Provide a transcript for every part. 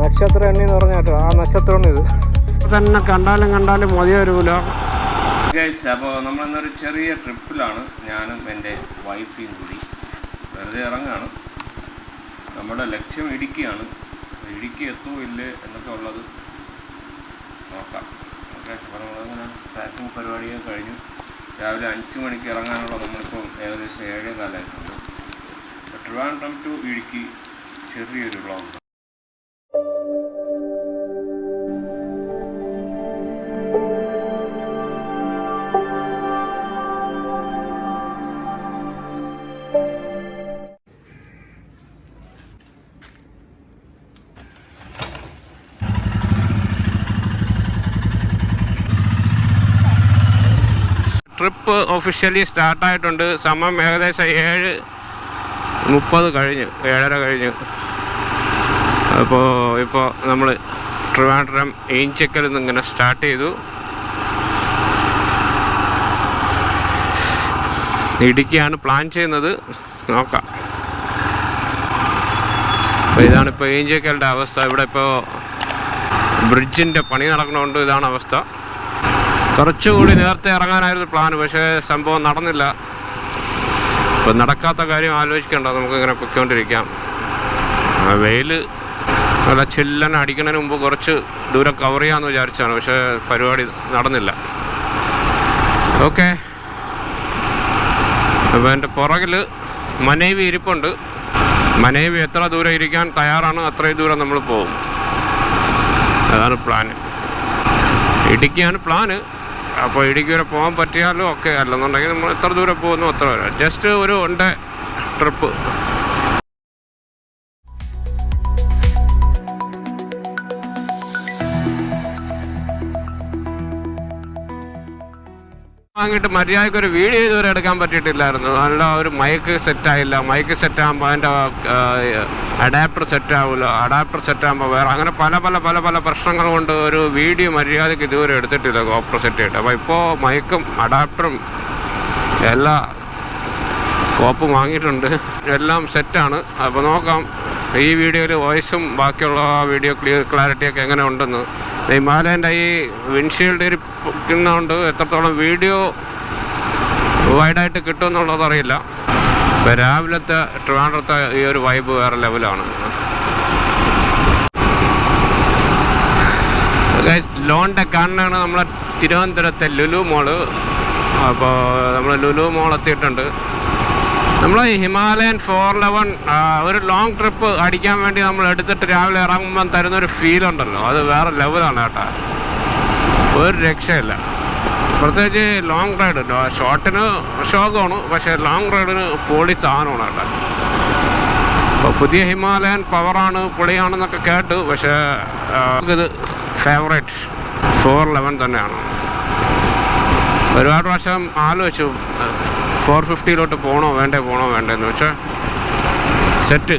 നക്ഷത്ര എണ്ണി എന്ന് പറഞ്ഞ കേട്ടോ ആ നക്ഷത്രമാണ് ഇത്. തന്നെ കണ്ടാലും കണ്ടാലും മതി വരൂല ഗൈസ് അപ്പോൾ നമ്മളിന്നൊരു ചെറിയ ട്രിപ്പിലാണ് ഞാനും എന്റെ വൈഫിയും കൂടി. വെറുതെ ഇറങ്ങാണ്. നമ്മുടെ ലക്ഷ്യം ഇടുക്കിയാണ്. ഇടുക്കി എത്തുമോ ഇല്ലേ എന്നൊക്കെ ഉള്ളത് നോക്കാം. ഓക്കെ അപ്പോൾ നമ്മളങ്ങനെ പാക്കിംഗ് പരിപാടിയൊക്കെ കഴിഞ്ഞു. രാവിലെ അഞ്ച് മണിക്ക് ഇറങ്ങാനുള്ള നമ്മളിപ്പോൾ ഏകദേശം ഏഴേ കാലമായിട്ടുണ്ട് ട്രിവാൻഡ്രം ടു ഇടുക്കി. ചെറിയൊരു വ്ളോഗ് ട്രിപ്പ് ഒഫീഷ്യലി സ്റ്റാർട്ടായിട്ടുണ്ട് സമയം ഏകദേശം ഏഴ് മുപ്പത് കഴിഞ്ഞു ഏഴര കഴിഞ്ഞു. അപ്പോൾ ഇപ്പോൾ നമ്മൾ ട്രിവാൻഡ്രം ഏഞ്ചക്കൽ നിന്ന് ഇങ്ങനെ സ്റ്റാർട്ട് ചെയ്തു. ഇടുക്കിയാണ് പ്ലാൻ ചെയ്യുന്നത്. നോക്കാം. അപ്പോൾ ഇതാണ് ഇപ്പോൾ ഏഞ്ചക്കലിന്റെ അവസ്ഥ. ഇവിടെ ഇപ്പോൾ ബ്രിഡ്ജിന്റെ പണി നടക്കണോണ്ട് ഇതാണ് അവസ്ഥ. കുറച്ചുകൂടി നേരത്തെ ഇറങ്ങാനായിരുന്നു പ്ലാൻ പക്ഷേ സംഭവം നടന്നില്ല. ഇപ്പം നടക്കാത്ത കാര്യം ആലോചിക്കേണ്ട. നമുക്കിങ്ങനെ പൊയ്ക്കൊണ്ടിരിക്കാം. വെയിൽ നല്ല ചില്ലൻ അടിക്കുന്നതിന് മുമ്പ് കുറച്ച് ദൂരം കവർ ചെയ്യാമെന്ന് വിചാരിച്ചാണ് പക്ഷേ പരിപാടി നടന്നില്ല. ഓക്കെ. അപ്പോൾ എന്റെ പുറകിൽ മനേവി ഇരിപ്പുണ്ട്. മനേവി എത്ര ദൂരം ഇരിക്കാൻ തയ്യാറാണ് അത്രയും ദൂരം നമ്മൾ പോകും. അതാണ് പ്ലാന് ഇടുക്കിയാണ് പ്ലാന് അപ്പോൾ ഇടുക്കി വരെ പോകാൻ പറ്റിയാലും ഒക്കെ അല്ലെന്നുണ്ടെങ്കിൽ നമ്മൾ എത്ര ദൂരം പോകുന്നു അത്ര വരെ. ജസ്റ്റ് ഒരു ഉണ്ട് ട്രിപ്പ് വാങ്ങിയിട്ട് മര്യാദയ്ക്ക് ഒരു വീഡിയോ ഇതുവരെ എടുക്കാൻ പറ്റിയിട്ടില്ലായിരുന്നു. നല്ല ഒരു മൈക്ക് സെറ്റായില്ല മൈക്ക് സെറ്റാകുമ്പോൾ അതിന്റെ അഡാപ്റ്റർ സെറ്റാവില്ല അഡാപ്റ്റർ സെറ്റാകുമ്പോൾ വേറെ. അങ്ങനെ പല പല പല പല പ്രശ്നങ്ങൾ കൊണ്ട് ഒരു വീഡിയോ മര്യാദയ്ക്ക് ഇതുവരെ എടുത്തിട്ടില്ല കോപ്പർ സെറ്റ് ആയിട്ട്. അപ്പോൾ ഇപ്പോൾ മൈക്കും അഡാപ്റ്ററും എല്ലാ കോപ്പും വാങ്ങിയിട്ടുണ്ട്. എല്ലാം സെറ്റാണ് അപ്പോൾ നോക്കാം ഈ വീഡിയോയിൽ വോയിസും ബാക്കിയുള്ള വീഡിയോ ക്ലിയർ ക്ലാരിറ്റിയൊക്കെ എങ്ങനെ ഉണ്ടെന്ന്. ഹിമാലയന്റെ ഈ വിൻഷീൽഡ് ഇരിക്കുന്നതുകൊണ്ട് എത്രത്തോളം വീഡിയോ വൈഡായിട്ട് കിട്ടുമെന്നുള്ളത് അറിയില്ല. ഇപ്പം രാവിലത്തെ ട്രിവാൻഡ്രത്തെ ഈ ഒരു വൈബ് വേറെ ലെവലാണ് ലോണിന്റെ കണ്ണാണ് നമ്മളെ തിരുവനന്തപുരത്തെ ലുലു മോൾ അപ്പോൾ നമ്മൾ ലുലു മോൾ എത്തിയിട്ടുണ്ട്. നമ്മൾ ഹിമാലയൻ ഫോർ ലെവൻ ഒരു ലോങ് ട്രിപ്പ് അടിക്കാൻ വേണ്ടി നമ്മൾ എടുത്തിട്ട് രാവിലെ ഇറങ്ങുമ്പം തരുന്നൊരു ഫീൽ ഉണ്ടല്ലോ. അത് വേറെ ലെവലാണ് കേട്ടോ. ഒരു രക്ഷയില്ല. പ്രത്യേകിച്ച് ലോങ് റൈഡ് ഷോർട്ടിന് ഷോക്കാണ് പക്ഷേ ലോങ് റൈഡിന് പൊളി സാധനമാണ് കേട്ടോ. അപ്പോൾ പുതിയ ഹിമാലയൻ പവറാണ് പൊളിയാണെന്നൊക്കെ കേട്ടു പക്ഷേ ഇത് ഫേവറേറ്റ് ഫോർ ലെവൻ തന്നെയാണ്. ഒരുപാട് വർഷം ആലോചിച്ചു ഫോർ ഫിഫ്റ്റിയിലോട്ട് പോകണോ വേണ്ടേ പോകണോ വേണ്ടേന്ന് വെച്ചാൽ സെറ്റ്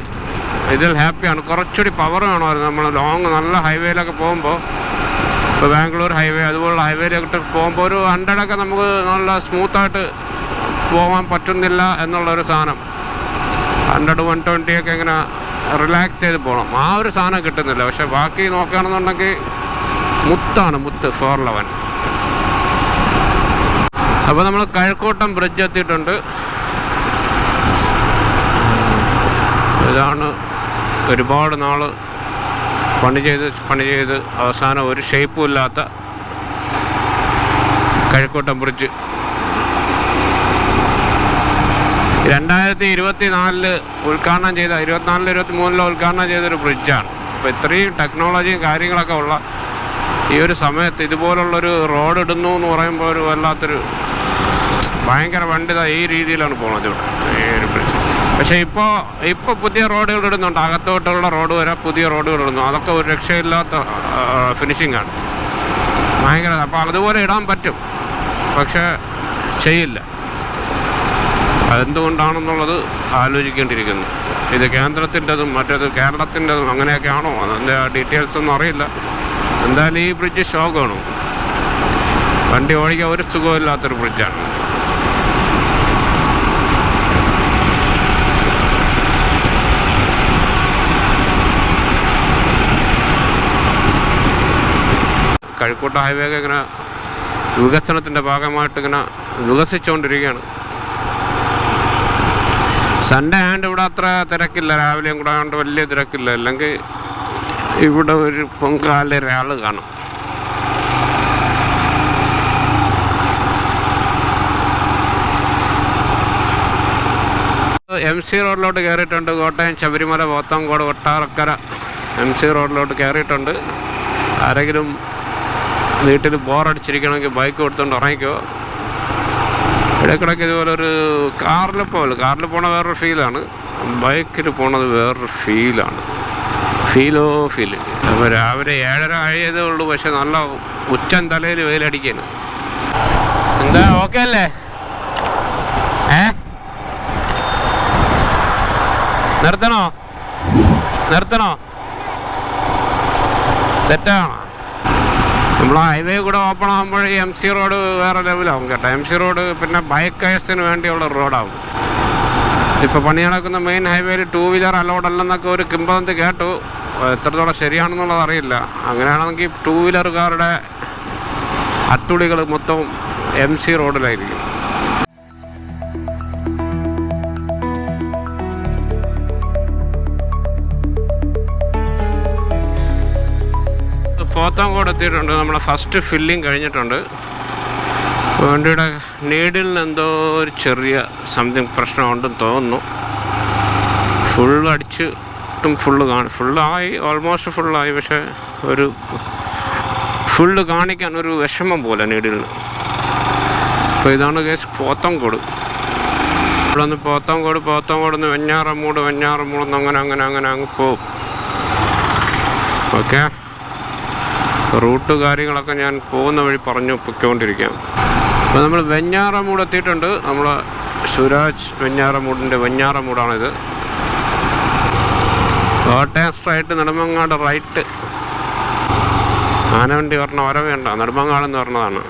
ഇതിൽ ഹാപ്പിയാണ് കുറച്ചുകൂടി പവർ വേണമായിരുന്നു. നമ്മൾ ലോങ് നല്ല ഹൈവേയിലൊക്കെ പോകുമ്പോൾ ഇപ്പോൾ ബാംഗ്ലൂർ ഹൈവേ അതുപോലുള്ള ഹൈവേയിലൊക്കെ പോകുമ്പോൾ ഒരു ഹൺഡ്രഡൊക്കെ നമുക്ക് നല്ല സ്മൂത്തായിട്ട് പോകാൻ പറ്റുന്നില്ല എന്നുള്ളൊരു സാധനം. ഹൺഡ്രഡ് വൺ ട്വന്റിയൊക്കെ ഇങ്ങനെ റിലാക്സ് ചെയ്ത് പോകണം ആ ഒരു സാധനം കിട്ടുന്നില്ല. പക്ഷേ ബാക്കി നോക്കുകയാണെന്നുണ്ടെങ്കിൽ മുത്താണ് മുത്ത് ഫോർ ലെവൻ അപ്പോൾ നമ്മൾ കഴക്കൂട്ടം ബ്രിഡ്ജ് എത്തിയിട്ടുണ്ട്. ഇതാണ് ഒരുപാട് നാൾ പണി ചെയ്ത് പണി ചെയ്ത് അവസാനം ഒരു ഷേപ്പും ഇല്ലാത്ത കഴക്കൂട്ടം ബ്രിഡ്ജ് രണ്ടായിരത്തി ഇരുപത്തി നാലിൽ ഉദ്ഘാടനം ചെയ്ത ഇരുപത്തിനാലിൽ ഇരുപത്തി മൂന്നിൽ ഉദ്ഘാടനം ചെയ്തൊരു ബ്രിഡ്ജാണ് അപ്പോൾ ഇത്രയും ടെക്നോളജിയും കാര്യങ്ങളൊക്കെ ഉള്ള ഈ ഒരു സമയത്ത് ഇതുപോലുള്ളൊരു റോഡ് ഇടുന്നു എന്ന് പറയുമ്പോൾ ഒരു വല്ലാത്തൊരു ഭയങ്കര വണ്ടിത ഈ രീതിയിലാണ് പോകുന്നത് പക്ഷേ ഇപ്പോൾ ഇപ്പോൾ പുതിയ റോഡുകൾ ഇടുന്നുണ്ട്. അകത്തോട്ടുള്ള റോഡ് വരെ പുതിയ റോഡുകൾ ഇടുന്നു. അതൊക്കെ ഒരു രക്ഷയില്ലാത്ത ഫിനിഷിംഗ് ആണ്. ഭയങ്കര അപ്പോൾ അതുപോലെ ഇടാൻ പറ്റും. പക്ഷേ ചെയ്യില്ല. അതെന്തുകൊണ്ടാണെന്നുള്ളത് ആലോചിക്കേണ്ടിയിരിക്കുന്നു. ഇത് കേന്ദ്രത്തിന്റെതും മറ്റേത് കേരളത്തിന്റെതും അങ്ങനെയൊക്കെ ആണോ അതിന്റെ ഡീറ്റെയിൽസ് ഒന്നും അറിയില്ല. എന്തായാലും ഈ ബ്രിഡ്ജ് ഷോക്കാണ്. വണ്ടി ഓടിക്കാൻ ഒരു സുഖമില്ലാത്തൊരു ബ്രിഡ്ജാണ്. കഴിക്കോട്ട ഹൈവേ ഇങ്ങനെ വികസനത്തിന്റെ ഭാഗമായിട്ട് ഇങ്ങനെ വികസിച്ചുകൊണ്ടിരിക്കുകയാണ്. സൺഡേ ആയതുകൊണ്ട് ഇവിടെ അത്ര തിരക്കില്ല. രാവിലെയും കൂടെ ആയതുകൊണ്ട് വലിയ തിരക്കില്ല. അല്ലെങ്കിൽ ഇവിടെ ഒരു പൊങ്കാല ഒരാൾ കാണും. എം സി റോഡിലോട്ട് കയറിയിട്ടുണ്ട്. കോട്ടയം ശബരിമല പോത്തങ്കോട് കൊട്ടാരക്കര എം സി റോഡിലോട്ട് കയറിയിട്ടുണ്ട്. ആരെങ്കിലും വീട്ടിൽ ബോറടിച്ചിരിക്കണമെങ്കിൽ ബൈക്ക് കൊടുത്തുകൊണ്ട് ഇറങ്ങിക്കോ ഇടയ്ക്കിടയ്ക്ക് ഇതുപോലെ ഒരു കാറിൽ പോകല്ലോ കാറിൽ പോണ വേറൊരു ഫീലാണ് ബൈക്കിൽ പോണത് വേറൊരു ഫീലാണ് ഫീലോ ഫീൽ അപ്പോൾ രാവിലെ ഏഴര ആയതേ ഉള്ളൂ. പക്ഷെ നല്ല ഉച്ചൻ തലയിൽ വെയിലടിക്കാണ് എന്താ ഓക്കെ അല്ലേ? ഏ? നിർത്തണോ? നിർത്തണോ? സെറ്റാണോ നമ്മൾ ഹൈവേ കൂടെ ഓപ്പൺ ആകുമ്പോൾ എം സി റോഡ് വേറെ ലെവലാവും കേട്ടോ. എം സി റോഡ് പിന്നെ ബൈക്കേഴ്സിന് വേണ്ടിയുള്ള റോഡാവും ഇപ്പോൾ പണി നടക്കുന്ന മെയിൻ ഹൈവേയിൽ ടൂ വീലർ അലൗഡ് അല്ലെന്നൊക്കെ ഒരു കിംബന്തി കേട്ടു. എത്രത്തോളം ശരിയാണെന്നുള്ളത് അറിയില്ല. അങ്ങനെയാണെങ്കിൽ ടൂ വീലറുകാരുടെ അട്ടുളികൾ മൊത്തം എം സി റോഡിലായിരിക്കും എത്തിയിട്ടുണ്ട് നമ്മളെ ഫസ്റ്റ് ഫില്ലിങ് കഴിഞ്ഞിട്ടുണ്ട്. വണ്ടിയുടെ നീഡിലിന് എന്തോ ഒരു ചെറിയ സംതിങ് പ്രശ്നമുണ്ടെന്ന് തോന്നുന്നു. ഫുൾ അടിച്ചിട്ടും ഫുള്ള് കാണും ഫുള്ളായി ഓൾമോസ്റ്റ് ഫുള്ളായി പക്ഷേ ഒരു ഫുള്ള് കാണിക്കാൻ ഒരു വിഷമം പോലെ നീഡിലിന് അപ്പോൾ ഇതാണ് കേസ് പോത്തങ്കോട്. ഇവിടെ നിന്ന് പോത്തങ്കോട് പോത്തങ്കോട് നിന്ന് വെഞ്ഞാറമ്മൂട് നിന്ന് അങ്ങനെ അങ്ങനെ അങ്ങനെ അങ്ങ് പോവും. ഓക്കെ റൂട്ട് കാര്യങ്ങളൊക്കെ ഞാൻ പോകുന്ന വഴി പറഞ്ഞു പൊയ്ക്കൊണ്ടിരിക്കാം അപ്പോൾ നമ്മൾ വെഞ്ഞാറമൂട് എത്തിയിട്ടുണ്ട്. നമ്മൾ സുരാജ് വെഞ്ഞാറമൂടിന്റെ വെഞ്ഞാറമൂടാണിത്. Kottayam straight Nedumangad right. ആനവണ്ടി പറഞ്ഞ വരവേണ്ട നെടുമങ്ങാടെന്ന് പറഞ്ഞതാണ്.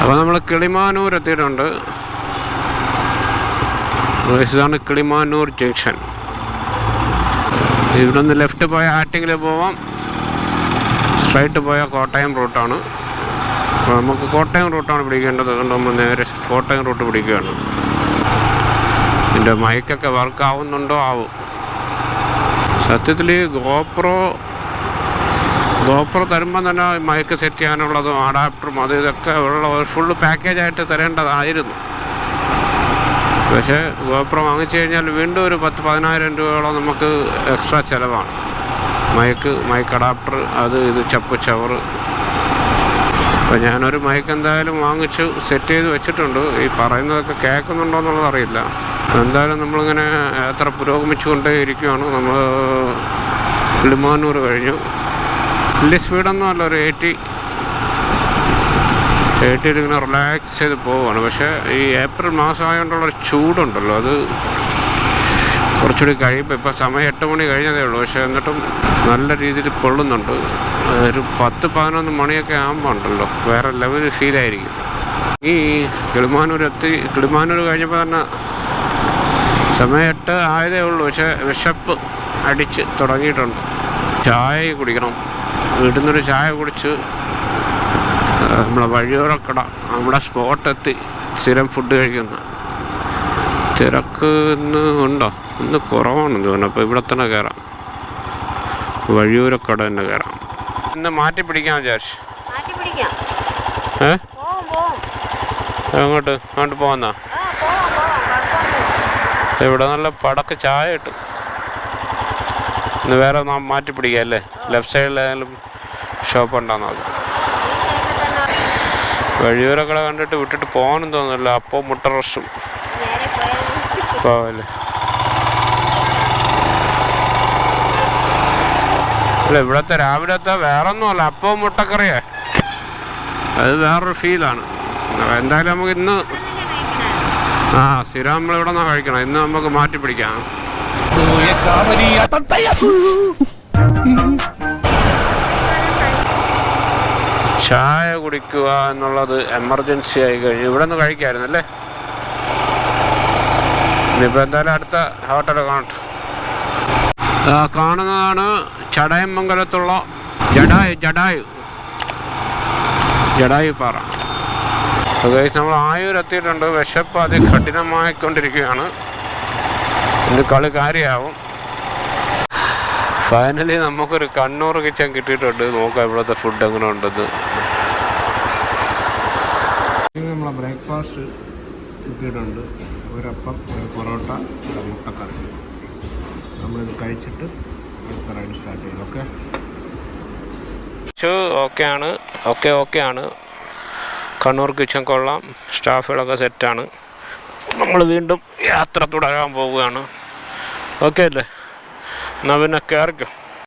അപ്പോൾ നമ്മൾ കിളിമാനൂർ എത്തിയിട്ടുണ്ട്. ഇതാണ് കിളിമാനൂർ ജംഗ്ഷൻ. ഇവിടെ നിന്ന് ലെഫ്റ്റ് പോയ ആറ്റിങ്ങിൽ പോവാം. സ്ട്രൈറ്റ് പോയ കോട്ടയം റൂട്ടാണ് അപ്പോൾ നമുക്ക് കോട്ടയം റൂട്ടാണ് പിടിക്കേണ്ടത്. അതുകൊണ്ട് നമ്മൾ നേരെ കോട്ടയം റൂട്ട് പിടിക്കുകയാണ്. എന്റെ മൈക്കൊക്കെ വർക്ക് ആവുന്നുണ്ടോ? ആവും. സത്യത്തിൽ ഗോപ്രോ ഗോപ്രോ തരുമ്പോൾ തന്നെ മൈക്ക് സെറ്റ് ചെയ്യാനുള്ളതും അഡാപ്റ്ററും അത് ഇതൊക്കെ ഉള്ള ഫുള്ള് പാക്കേജായിട്ട് തരേണ്ടതായിരുന്നു. പക്ഷേ ഗോപ്രോ വാങ്ങിച്ചു കഴിഞ്ഞാൽ വീണ്ടും ഒരു പത്ത് പതിനായിരം രൂപയോളം നമുക്ക് എക്സ്ട്രാ ചിലവാണ്. മൈക്ക് മൈക്ക് അഡാപ്റ്റർ അത് ഇത് ചപ്പ് ചവറ്. അപ്പോൾ ഞാനൊരു മൈക്ക് എന്തായാലും വാങ്ങിച്ചു സെറ്റ് ചെയ്ത് വെച്ചിട്ടുണ്ട്. ഈ പറയുന്നതൊക്കെ കേൾക്കുന്നുണ്ടോ എന്നുള്ളത് അറിയില്ല. എന്തായാലും നമ്മളിങ്ങനെ എത്ര പുരോഗമിച്ചുകൊണ്ടേ ഇരിക്കുകയാണ് നമ്മൾ ലിമാനൂർ കഴിഞ്ഞു. വലിയ സ്പീഡൊന്നും അല്ല ഒരു എയ്റ്റി എയ്റ്റിയിൽ ഇങ്ങനെ റിലാക്സ് ചെയ്ത് പോവുകയാണ് പക്ഷേ ഈ ഏപ്രിൽ മാസം ആയതുകൊണ്ടുള്ള ചൂടുണ്ടല്ലോ. അത് കുറച്ചുകൂടി കഴിയുമ്പോൾ ഇപ്പോൾ സമയം എട്ട് മണി കഴിഞ്ഞതേ ഉള്ളൂ. പക്ഷേ എന്നിട്ടും നല്ല രീതിയിൽ പൊള്ളുന്നുണ്ട്. ഒരു പത്ത് പതിനൊന്ന് മണിയൊക്കെ ആകുമ്പോൾ ഉണ്ടല്ലോ. വേറെ ലെവൽ ഫീലായിരിക്കും ഈ കിളിമാനൂർ എത്തി കിളിമാനൂർ കഴിഞ്ഞപ്പോൾ തന്നെ സമയം എട്ട് ആയതേ ഉള്ളൂ. പക്ഷേ വിശപ്പ് അടിച്ച് തുടങ്ങിയിട്ടുണ്ട്. ചായ കുടിക്കണം. വീട്ടിൽ നിന്നൊരു ചായ കുടിച്ച് നമ്മളെ വഴിയോരക്കട അവിടെ സ്പോട്ടെത്തി സ്ഥിരം ഫുഡ് കഴിക്കുന്ന. തിരക്ക് ഇന്ന് ഉണ്ടോ? ഇന്ന് കുറവാണെന്ന് തോന്നുന്നു. അപ്പോൾ ഇവിടെ തന്നെ കയറാം വഴിയൂരക്കട തന്നെ കയറാം ഇന്ന് മാറ്റി പിടിക്കാം വിചാരിച്ചു. ഏ? അങ്ങോട്ട് അങ്ങോട്ട് പോകാന്നാ ആ പോവാം പോവാം. കുഴപ്പമൊന്നുമില്ല. ഇവിടെ നല്ല പടക്ക് ചായ കിട്ടും. ഇന്ന് വേറെ നാം മാറ്റി പിടിക്കാം അല്ലേ? ലെഫ്റ്റ് സൈഡിലായാലും ഷോപ്പ് ഉണ്ടാകും തന്നെ വഴിയൂരക്കട കണ്ടിട്ട് വിട്ടിട്ട് പോകാനും തോന്നുന്നില്ല. അപ്പോൾ മുട്ട റഷും. പോവല്ലേ. അല്ല ഇവിടത്തെ രാവിലത്തെ വേറെ ഒന്നുമല്ല അപ്പവും മുട്ടക്കറിയേ. അത് വേറൊരു ഫീലാണ്. എന്തായാലും നമുക്ക് ഇന്ന് ആ സ്ഥിരം നമ്മൾ ഇവിടെ നിന്നാണ് കഴിക്കണം. ഇന്ന് നമുക്ക് മാറ്റി പിടിക്കാം. ചായ കുടിക്കുക എന്നുള്ളത് എമർജൻസി ആയി കഴിഞ്ഞു. ഇവിടെ നിന്ന് കഴിക്കായിരുന്നു അല്ലേ ഇനിയിപ്പോൾ എന്തായാലും അടുത്ത ഹോട്ടൽ കാണട്ടെ. കാണുന്നതാണ് ചടയമംഗലത്തുള്ള ജഡായു ജഡായു. ജഡായു പാറ. പ്രത്യേകിച്ച് നമ്മൾ ആയൂർ എത്തിയിട്ടുണ്ട് വിശപ്പ് അതികഠിനമായിക്കൊണ്ടിരിക്കുകയാണ് ഇത് കളി കാര്യമാവും. ഫൈനലി നമുക്കൊരു കണ്ണൂർ കിച്ചൻ കിട്ടിയിട്ടുണ്ട്. നോക്കാം ഇവിടുത്തെ ഫുഡ് എങ്ങനെ ഉണ്ടെന്ന് നമ്മളെ ബ്രേക്ക്ഫാസ്റ്റ് കിട്ടിയിട്ടുണ്ട്. ഒരപ്പം ഒരു പൊറോട്ട ഒരു മുട്ടക്കറി. നമ്മളിത് കഴിച്ചിട്ട് അടുത്ത സ്റ്റാർട്ട് ചെയ്യും ഓക്കെ ഓക്കെ ആണ്. ഓക്കെ ഓക്കെ ആണ്. കണ്ണൂർ കിച്ചൻ കൊള്ളാം. സ്റ്റാഫുകളൊക്കെ സെറ്റാണ് നമ്മൾ വീണ്ടും യാത്ര തുടരാൻ പോവുകയാണ്. ഓക്കെ അല്ലേ? എന്നാൽ പിന്നെ കയറിക്കോ